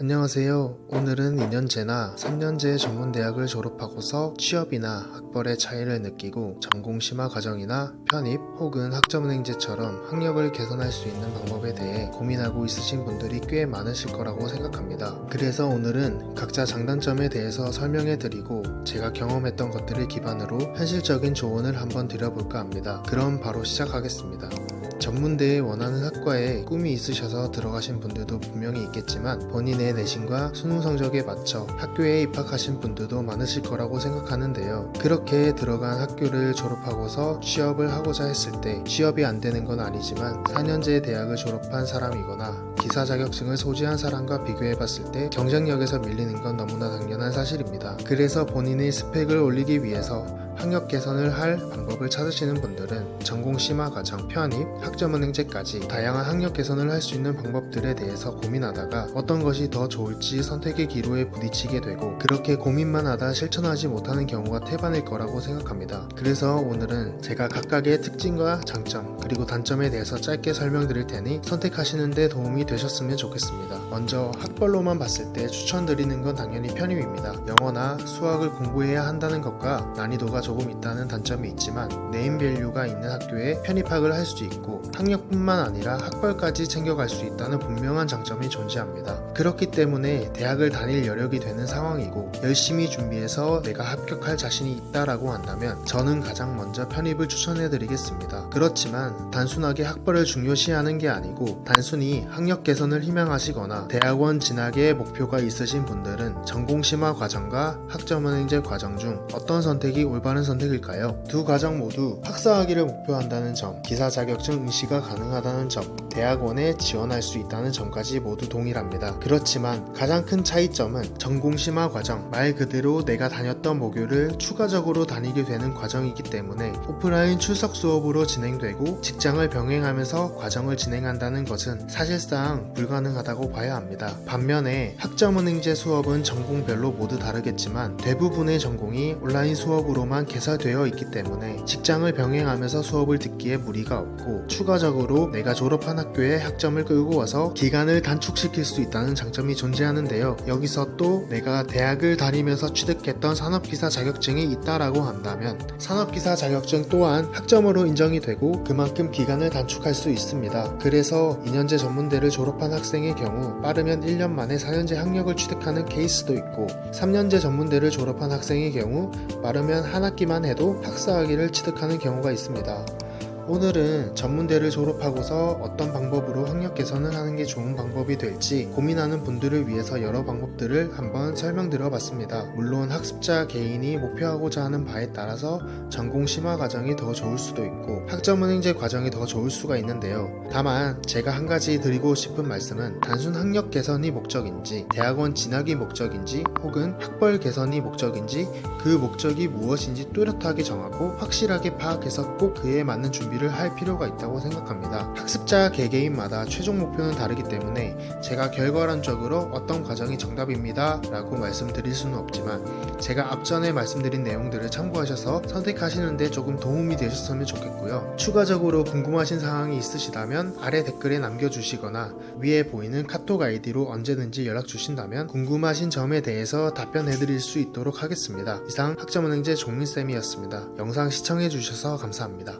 안녕하세요. 오늘은 2년제나 3년제 전문대학을 졸업하고서 취업이나 학벌의 차이를 느끼고 전공 심화 과정이나 편입 혹은 학점은행제처럼 학력을 개선할 수 있는 방법에 대해 고민하고 있으신 분들이 꽤 많으실 거라고 생각합니다. 그래서 오늘은 각자 장단점에 대해서 설명해 드리고 제가 경험했던 것들을 기반으로 현실적인 조언을 한번 드려볼까 합니다. 그럼 바로 시작하겠습니다. 전문대에 원하는 학과에 꿈이 있으셔서 들어가신 분들도 분명히 있겠지만 본인의 내신과 수능 성적에 맞춰 학교에 입학하신 분들도 많으실 거라고 생각하는데요. 그렇게 들어간 학교를 졸업하고서 취업을 하고자 했을 때 취업이 안 되는 건 아니지만 4년제 대학을 졸업한 사람이거나 기사 자격증을 소지한 사람과 비교해 봤을 때 경쟁력에서 밀리는 건 너무나 당연한 사실입니다. 그래서 본인 의 스펙을 올리기 위해서 학력 개선을 할 방법을 찾으시는 분들은 전공 심화 과정, 편입, 학점은 행제까지 다양한 학력 개선을 할 수 있는 방법들에 대해서 고민하다가 어떤 것이 더 좋을지 선택의 기로에 부딪히게 되고 그렇게 고민만 하다 실천하지 못하는 경우가 태반일 거라고 생각합니다. 그래서 오늘은 제가 각각의 특징과 장점 그리고 단점에 대해서 짧게 설명드릴 테니 선택하시는데 도움이 되셨으면 좋겠습니다. 먼저 학벌로만 봤을 때 추천드리는 건 당연히 편입입니다. 영어나 수학을 공부해야 한다는 것과 난이도가 조금 있다는 단점이 있지만 네임밸류가 있는 학교에 편입학을 할 수 있고 학력뿐만 아니라 학벌까지 챙겨갈 수 있다는 분명한 장점이 존재합니다. 그렇기 때문에 대학을 다닐 여력이 되는 상황이고 열심히 준비해서 내가 합격할 자신이 있다라고 한다면 저는 가장 먼저 편입을 추천해 드리겠습니다. 그렇지만 단순하게 학벌을 중요시하는 게 아니고 단순히 학력 개선을 희망하시거나 대학원 진학에 목표가 있으신 분들은 전공 심화 과정과 학점 은행제 과정 중 어떤 선택이 올바른 선택일까요? 두 과정 모두 학사학위를 목표한다는 점, 기사 자격증 응시가 가능하다는 점, 대학원에 지원할 수 있다는 점까지 모두 동일합니다. 그렇지만 가장 큰 차이점은 전공 심화 과정, 말 그대로 내가 다녔던 모교를 추가적으로 다니게 되는 과정이기 때문에 오프라인 출석 수업으로 진행되고 직장을 병행하면서 과정을 진행한다는 것은 사실상 불가능하다고 봐야 합니다. 반면에 학점은행제 수업은 전공별로 모두 다르겠지만 대부분의 전공이 온라인 수업으로만 개설되어 있기 때문에 직장을 병행하면서 수업을 듣기에 무리가 없고 추가적으로 내가 졸업한 학교에 학점을 끌고 와서 기간을 단축시킬 수 있다는 장점이 존재하는데요. 여기서 또 내가 대학을 다니면서 취득했던 산업기사 자격증이 있다라고 한다면 산업기사 자격증 또한 학점으로 인정이 되고 그만큼 기간을 단축할 수 있습니다. 그래서 2년제 전문대를 졸업한 학생의 경우 빠르면 1년 만에 4년제 학력을 취득하는 케이스도 있고 3년제 전문대를 졸업한 학생의 경우 빠르면 한 학기 만 해도 학사학위를 취득하는 경우가 있습니다. 오늘은 전문대를 졸업하고서 어떤 방법으로 학력 개선을 하는 게 좋은 방법이 될지 고민하는 분들을 위해서 여러 방법들을 한번 설명드려 봤습니다. 물론 학습자 개인이 목표하고자 하는 바에 따라서 전공 심화 과정이 더 좋을 수도 있고 학점은행제 과정이 더 좋을 수가 있는데요. 다만 제가 한 가지 드리고 싶은 말씀은 단순 학력 개선이 목적인지 대학원 진학이 목적인지 혹은 학벌 개선이 목적인지 그 목적이 무엇인지 뚜렷하게 정하고 확실하게 파악해서 꼭 그에 맞는 준비를 할 필요가 있다고 생각합니다. 학습자 개개인마다 최종 목표는 다르기 때문에 제가 결과론적으로 어떤 과정이 정답입니다 라고 말씀드릴 수는 없지만 제가 앞전에 말씀드린 내용들을 참고하셔서 선택하시는데 조금 도움이 되셨으면 좋겠고요. 추가적으로 궁금하신 사항이 있으시다면 아래 댓글에 남겨주시거나 위에 보이는 카톡 아이디로 언제든지 연락 주신다면 궁금하신 점에 대해서 답변해드릴 수 있도록 하겠습니다. 이상 학점은행제 종민쌤이었습니다. 영상 시청해주셔서 감사합니다.